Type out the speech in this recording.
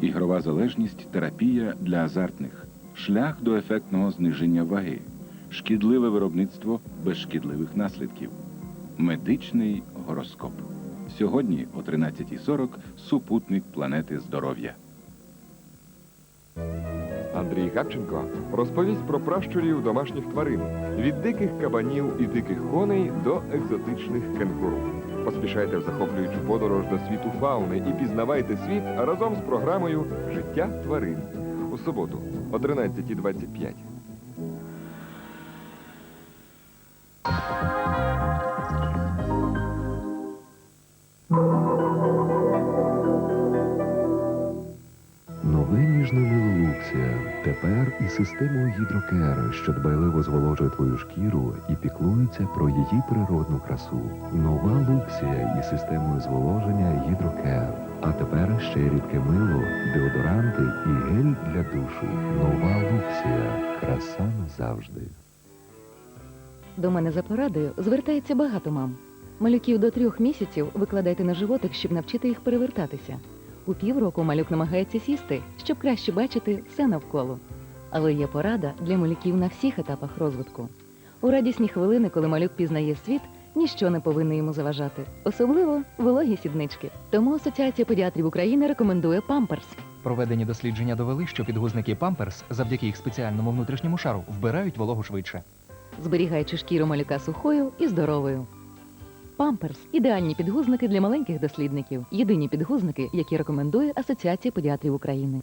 Ігрова залежність терапія для азартних, шлях до ефектного зниження ваги, шкідливе виробництво без шкідливих наслідків. Медичний гороскоп. Сьогодні о 13.40 супутник планети здоров'я. Андрій Гавченко розповість про пращурів домашніх тварин від диких кабанів і диких коней до екзотичних кенгуру. Поспішайте в захоплюючу подорож до світу фауни і пізнавайте світ разом з програмою Життя тварин у суботу о 13.25. мило тепер із системою гідрокер, що дбайливо зволожує твою шкіру і піклується про її природну красу. Нова Луксія із системою зволоження гідрокер. А тепер ще рідке мило, деодоранти і гель для душу. Нова Луксія. Краса назавжди. До мене за порадою звертається багато мам. Малюків до трьох місяців викладайте на животик, щоб навчити їх перевертатися. У півроку малюк намагається сісти, щоб краще бачити все навколо. Але є порада для малюків на всіх етапах розвитку. У радісні хвилини, коли малюк пізнає світ, ніщо не повинно йому заважати, особливо вологі сіднички. Тому Асоціація педіатрів України рекомендує памперс. Проведені дослідження довели, що підгузники Памперс завдяки їх спеціальному внутрішньому шару вбирають вологу швидше. зберігаючи шкіру малюка сухою і здоровою. Памперс ідеальні підгузники для маленьких дослідників. Єдині підгузники, які рекомендує Асоціація педіатрів України.